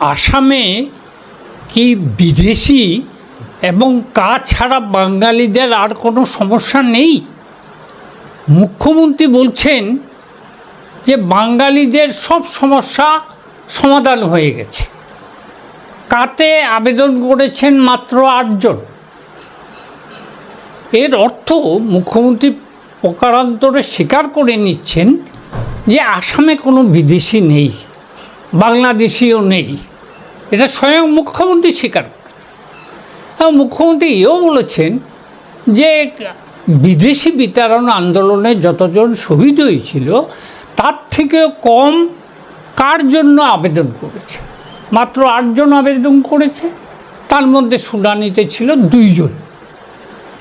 আসামে কি বিদেশি এবং কাজ ছাড়া বাঙালিদের আর কোনো সমস্যা নেই? মুখ্যমন্ত্রী বলছেন যে বাঙালিদের সব সমস্যা সমাধান হয়ে গেছে। কাতে আবেদন করেছেন মাত্র আটজন। এর অর্থ মুখ্যমন্ত্রী প্রকারান্তরে স্বীকার করে নিচ্ছেন যে আসামে কোনো বিদেশি নেই, বাংলাদেশিও নেই। এটা স্বয়ং মুখ্যমন্ত্রী স্বীকার করেছেন মুখ্যমন্ত্রী এও বলেছেন যে বিদেশি বিতরণ আন্দোলনে যতজন শহীদ হয়েছিল, তার থেকে কম কার জন্য আবেদন করেছে? মাত্র আটজন আবেদন করেছে, তার মধ্যে শুনানিতে ছিল দুইজন।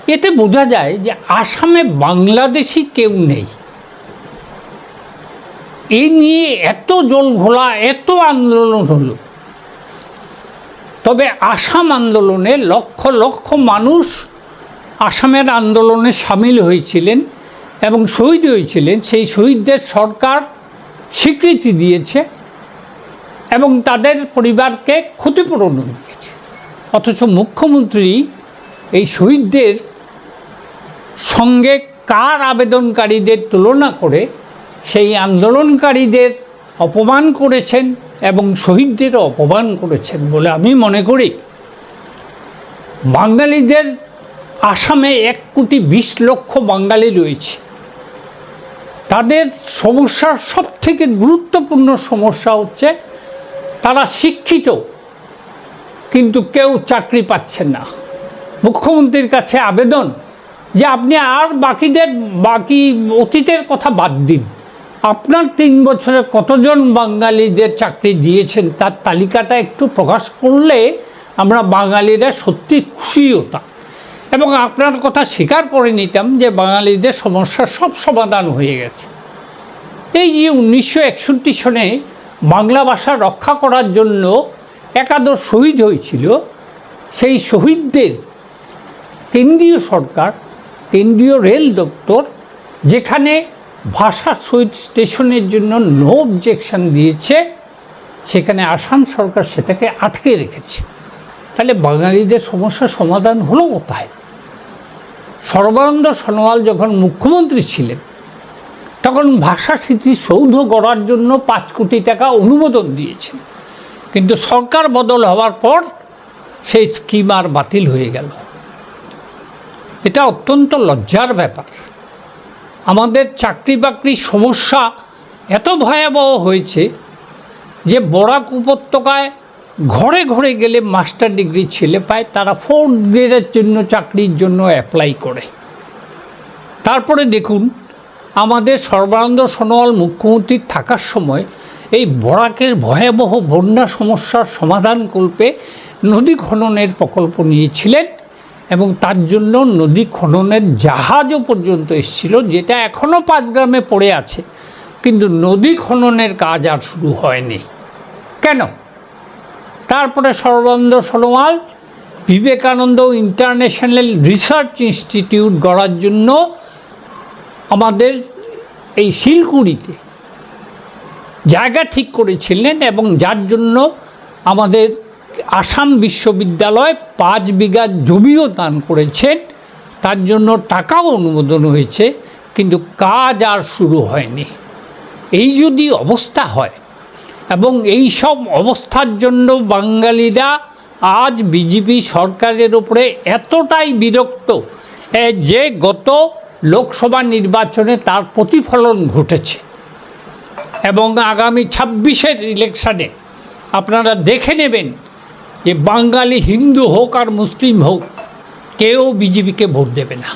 এতে বোঝা যায় যে আসামে বাংলাদেশি কেউ নেই। এই নিয়ে এত জল ঘোলা এত আন্দোলন হলো। তবে আসাম আন্দোলনে লক্ষ লক্ষ মানুষ আসামের আন্দোলনে সামিল হয়েছিলেন এবং শহীদ হয়েছিলেন। সেই শহীদদের সরকার স্বীকৃতি দিয়েছে এবং তাদের পরিবারকে ক্ষতিপূরণ দিয়েছে। অথচ মুখ্যমন্ত্রী এই শহীদদের সঙ্গে কার আবেদনকারীদের তুলনা করে সেই আন্দোলনকারীদের অপমান করেছেন? এবং শহীদদের অপমান করেছেন বলে আমি মনে করি। বাঙালিদের আসামে এক কোটি বিশ লক্ষ বাঙালি রয়েছে। তাদের সমস্যার সব থেকে গুরুত্বপূর্ণ সমস্যা হচ্ছে তারা শিক্ষিত, কিন্তু কেউ চাকরি পাচ্ছেন না। মুখ্যমন্ত্রীর কাছে আবেদন যে আপনি আর বাকিদের, বাকি অতীতের কথা বাদ দিন। আপনার তিন বছরে কতজন বাঙালিদের চাকরি দিয়েছেন? তার তালিকাটা একটু প্রকাশ করলে আমরা বাঙালিরা সত্যি খুশি হতাম। এবং আপনার কথা স্বীকার করে নিতাম যে বাঙালিদের সমস্যার সব সমাধান হয়ে গেছে। এই যে উনিশশো একষট্টি সনে বাংলা ভাষা রক্ষা করার জন্য একাদশ শহীদ হয়েছিল, সেই শহীদদের কেন্দ্রীয় সরকার, কেন্দ্রীয় রেল দপ্তর, যেখানে ভাষা শহীদ স্টেশনের জন্য নো অবজেকশন দিয়েছে, সেখানে আসাম সরকার সেটাকে আটকে রেখেছে। তাহলে বাঙালিদের সমস্যার সমাধান হলো কোথায়? সর্বানন্দ সোনোয়াল যখন মুখ্যমন্ত্রী ছিলেন, তখন ভাষা স্মৃতিসৌধ গড়ার জন্য পাঁচ কোটি টাকা অনুমোদন দিয়েছেন কিন্তু সরকার বদল হওয়ার পর সেই স্কিম আর বাতিল হয়ে গেল। এটা অত্যন্ত লজ্জার ব্যাপার। আমাদের চাকরি বাকরির সমস্যা এত ভয়াবহ হয়েছে যে বরাক উপত্যকায় ঘরে ঘরে গেলে মাস্টার ডিগ্রি ছেলে পায়, তারা ফোর্থ গ্রেডের জন্য চাকরির জন্য অ্যাপ্লাই করে। তারপরে দেখুন, আমাদের সর্বানন্দ সোনোয়াল মুখ্যমন্ত্রী থাকার সময় এই বরাকের ভয়াবহ বন্যা সমস্যার সমাধান কল্পে নদী খননের প্রকল্প নিয়েছিলেন। এবং তার জন্য নদী খননের জাহাজও পর্যন্ত এসেছিল, যেটা এখনও পাঁচগ্রামে পড়ে আছে। কিন্তু নদী খননের কাজ আর শুরু হয়নি। কেন? তারপরে Sarbananda Sonowal, Vivekananda international research institute গড়ার জন্য আমাদের এই শিলকুড়িতে জায়গা ঠিক করেছিলেন এবং যার জন্য আমাদের আসাম বিশ্ববিদ্যালয় পাঁচ বিঘা জমিও দান করেছেন। তার জন্য টাকাও অনুমোদন হয়েছে, কিন্তু কাজ আর শুরু হয়নি। এই যদি অবস্থা হয়, এবং এই সব অবস্থার জন্য বাঙালিরা আজ বিজেপি সরকারের উপরে এতটাই বিরক্ত যে গত লোকসভা নির্বাচনে তার প্রতিফলন ঘটেছে। এবং আগামী ছাব্বিশের ইলেকশানে আপনারা দেখে নেবেন যে বাঙালি হিন্দু হোক আর মুসলিম হোক কেউ বিজেপিকে ভোট দেবে না